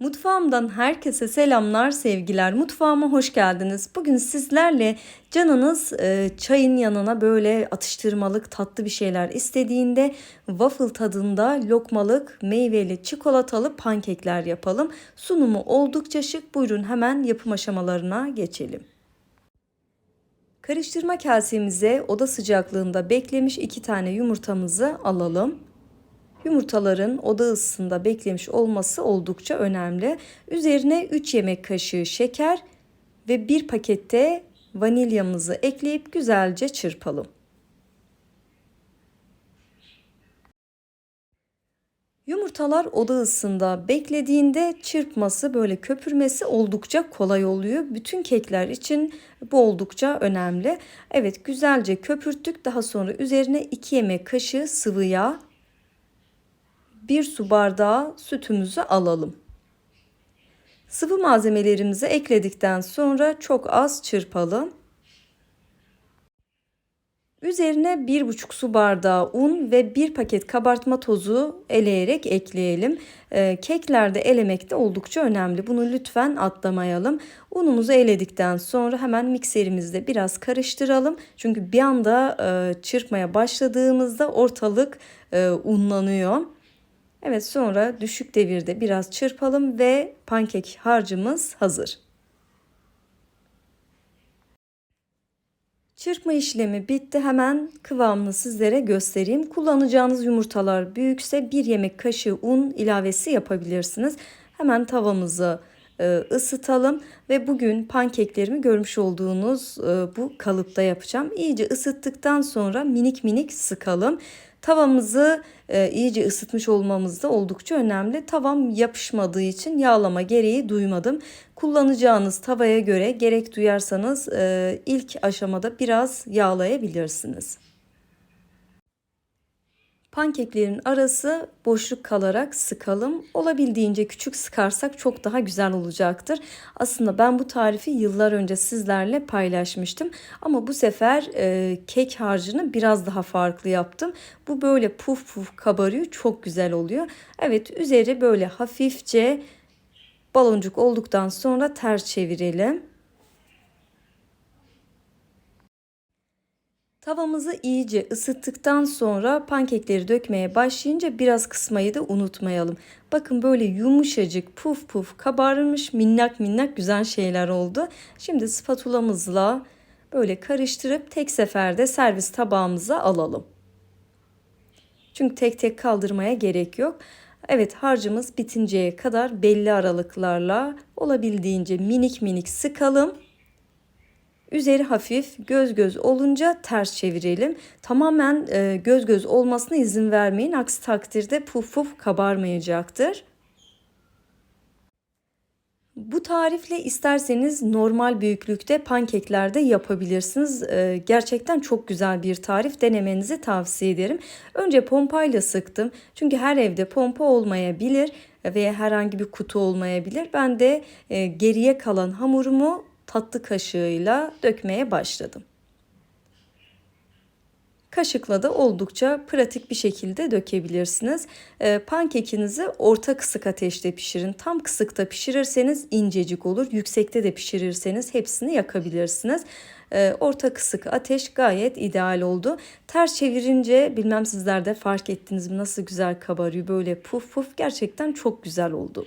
Mutfağımdan herkese selamlar, sevgiler. Mutfağıma hoş geldiniz. Bugün sizlerle canınız e, çayın yanına böyle atıştırmalık tatlı bir şeyler istediğinde waffle tadında lokmalık, meyveli, çikolatalı pankekler yapalım. Sunumu oldukça şık. Buyurun hemen yapım aşamalarına geçelim. Karıştırma kasemize oda sıcaklığında beklemiş iki tane yumurtamızı alalım. Yumurtaların oda ısısında beklemiş olması oldukça önemli. Üzerine 3 yemek kaşığı şeker ve bir pakette vanilyamızı ekleyip güzelce çırpalım. Yumurtalar oda ısısında beklediğinde çırpması böyle köpürmesi oldukça kolay oluyor. Bütün kekler için bu oldukça önemli. Evet güzelce köpürttük. Daha sonra üzerine 2 yemek kaşığı sıvı yağ 1 su bardağı sütümüzü alalım. Sıvı malzemelerimizi ekledikten sonra çok az çırpalım. Üzerine 1,5 su bardağı un ve 1 paket kabartma tozu eleyerek ekleyelim. Ee, keklerde elemek de oldukça önemli. Bunu lütfen atlamayalım. Unumuzu eledikten sonra hemen mikserimizde biraz karıştıralım. Çünkü bir anda e, çırpmaya başladığımızda ortalık e, unlanıyor. Evet sonra düşük devirde biraz çırpalım ve pankek harcımız hazır. Çırpma işlemi bitti. Hemen kıvamını sizlere göstereyim. Kullanacağınız yumurtalar büyükse bir yemek kaşığı un ilavesi yapabilirsiniz. Hemen tavamızı ısıtalım ve bugün pankeklerimi görmüş olduğunuz e, bu kalıpta yapacağım. İyice ısıttıktan sonra minik minik sıkalım. Tavamızı e, iyice ısıtmış olmamız da oldukça önemli. Tavam yapışmadığı için yağlama gereği duymadım. Kullanacağınız tavaya göre gerek duyarsanız e, ilk aşamada biraz yağlayabilirsiniz. Pankeklerin arası boşluk kalarak sıkalım. Olabildiğince küçük sıkarsak çok daha güzel olacaktır. Aslında ben bu tarifi yıllar önce sizlerle paylaşmıştım. Ama bu sefer e, kek harcını biraz daha farklı yaptım. Bu böyle puf puf kabarıyor. Çok güzel oluyor. Evet üzeri böyle hafifçe baloncuk olduktan sonra ters çevirelim. Tavamızı iyice ısıttıktan sonra pankekleri dökmeye başlayınca biraz kısmayı da unutmayalım. Bakın böyle yumuşacık puf puf kabarmış minnak minnak güzel şeyler oldu. Şimdi spatulamızla böyle karıştırıp tek seferde servis tabağımıza alalım. Çünkü tek tek kaldırmaya gerek yok. Evet harcımız bitinceye kadar belli aralıklarla olabildiğince minik minik sıkalım. Üzeri hafif göz göz olunca ters çevirelim. Tamamen e, göz göz olmasına izin vermeyin. Aksi takdirde puf puf kabarmayacaktır. Bu tarifle isterseniz normal büyüklükte pankeklerde yapabilirsiniz. Ee, gerçekten çok güzel bir tarif denemenizi tavsiye ederim. Önce pompayla sıktım. Çünkü her evde pompa olmayabilir veya herhangi bir kutu olmayabilir. Ben de e, geriye kalan hamurumu tatlı kaşığıyla dökmeye başladım. Kaşıkla da oldukça pratik bir şekilde dökebilirsiniz. E, pankekinizi orta kısık ateşte pişirin. Tam kısıkta pişirirseniz incecik olur. Yüksekte de pişirirseniz hepsini yakabilirsiniz. E, orta kısık ateş gayet ideal oldu. Ters çevirince bilmem sizler de fark ettiniz mi nasıl güzel kabarıyor. Böyle puf puf gerçekten çok güzel oldu.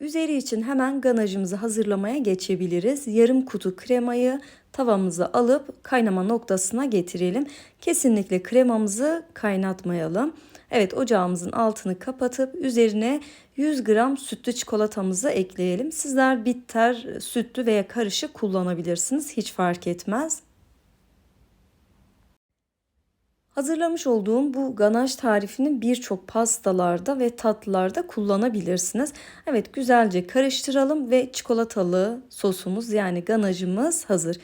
Üzeri için hemen ganajımızı hazırlamaya geçebiliriz. Yarım kutu kremayı tavamıza alıp kaynama noktasına getirelim. Kesinlikle kremamızı kaynatmayalım. Evet ocağımızın altını kapatıp üzerine 100 gram sütlü çikolatamızı ekleyelim. Sizler bitter, sütlü veya karışık kullanabilirsiniz. Hiç fark etmez. Hazırlamış olduğum bu ganaj tarifini birçok pastalarda ve tatlılarda kullanabilirsiniz. Evet güzelce karıştıralım ve çikolatalı sosumuz yani ganajımız hazır.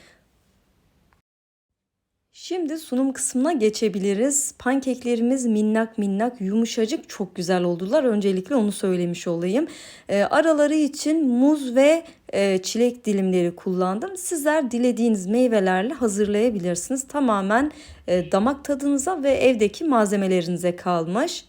Şimdi sunum kısmına geçebiliriz. Pankeklerimiz minnak minnak yumuşacık çok güzel oldular. Öncelikle onu söylemiş olayım. E, araları için muz ve e, çilek dilimleri kullandım. Sizler dilediğiniz meyvelerle hazırlayabilirsiniz. Tamamen e, damak tadınıza ve evdeki malzemelerinize kalmış.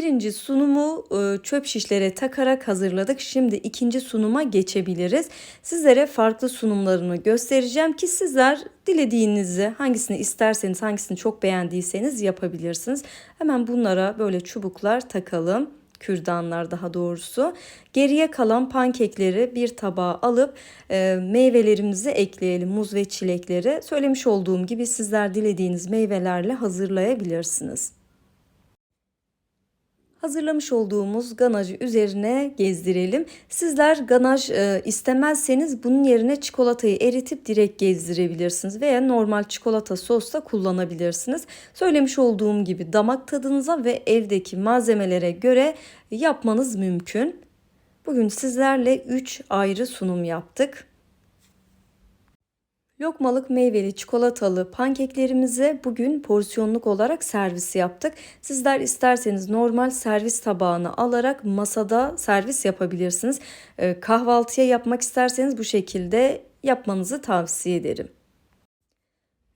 Birinci sunumu e, çöp şişlere takarak hazırladık. Şimdi ikinci sunuma geçebiliriz. Sizlere farklı sunumlarını göstereceğim ki sizler dilediğinizi hangisini isterseniz hangisini çok beğendiyseniz yapabilirsiniz. Hemen bunlara böyle çubuklar takalım kürdanlar daha doğrusu. Geriye kalan pankekleri bir tabağa alıp e, meyvelerimizi ekleyelim. Muz ve çilekleri. Söylemiş olduğum gibi sizler dilediğiniz meyvelerle hazırlayabilirsiniz. Hazırlamış olduğumuz ganajı üzerine gezdirelim. Sizler ganaj e, istemezseniz bunun yerine çikolatayı eritip direkt gezdirebilirsiniz veya normal çikolata sos da kullanabilirsiniz. Söylemiş olduğum gibi damak tadınıza ve evdeki malzemelere göre yapmanız mümkün. Bugün sizlerle 3 ayrı sunum yaptık. Lokmalık meyveli çikolatalı pankeklerimizi bugün porsiyonluk olarak servis yaptık. Sizler isterseniz normal servis tabağını alarak masada servis yapabilirsiniz. Ee, kahvaltıya yapmak isterseniz bu şekilde yapmanızı tavsiye ederim.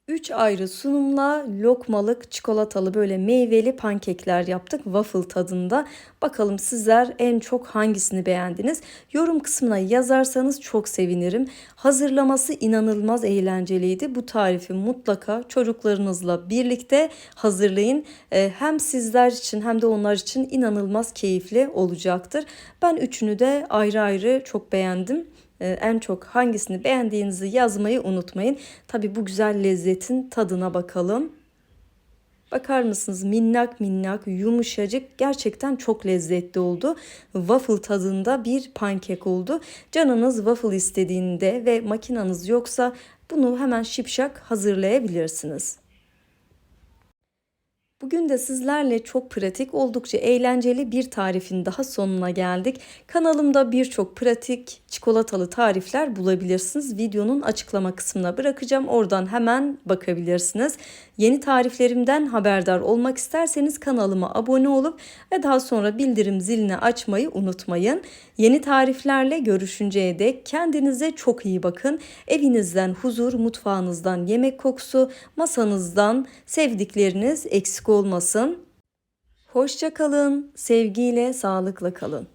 3 ayrı sunumla lokmalık çikolatalı böyle meyveli pankekler yaptık waffle tadında. Bakalım sizler en çok hangisini beğendiniz? Yorum kısmına yazarsanız çok sevinirim. Hazırlaması inanılmaz eğlenceliydi. Bu tarifi mutlaka çocuklarınızla birlikte hazırlayın. Ee, hem sizler için hem de onlar için inanılmaz keyifli olacaktır. Ben üçünü de ayrı ayrı çok beğendim. Ee, en çok hangisini beğendiğinizi yazmayı unutmayın. Tabi bu güzel lezzetin tadına bakalım. Bakar mısınız minnak minnak yumuşacık gerçekten çok lezzetli oldu. Waffle tadında bir pankek oldu. Canınız waffle istediğinde ve makinanız yoksa bunu hemen şipşak hazırlayabilirsiniz. Bugün de sizlerle çok pratik, oldukça eğlenceli bir tarifin daha sonuna geldik. Kanalımda birçok pratik çikolatalı tarifler bulabilirsiniz. Videonun açıklama kısmına bırakacağım. Oradan hemen bakabilirsiniz. Yeni tariflerimden haberdar olmak isterseniz kanalıma abone olup ve daha sonra bildirim zilini açmayı unutmayın. Yeni tariflerle görüşünceye dek kendinize çok iyi bakın. Evinizden huzur, mutfağınızdan yemek kokusu, masanızdan sevdikleriniz eksik olmasın. Hoşça kalın, sevgiyle, sağlıkla kalın.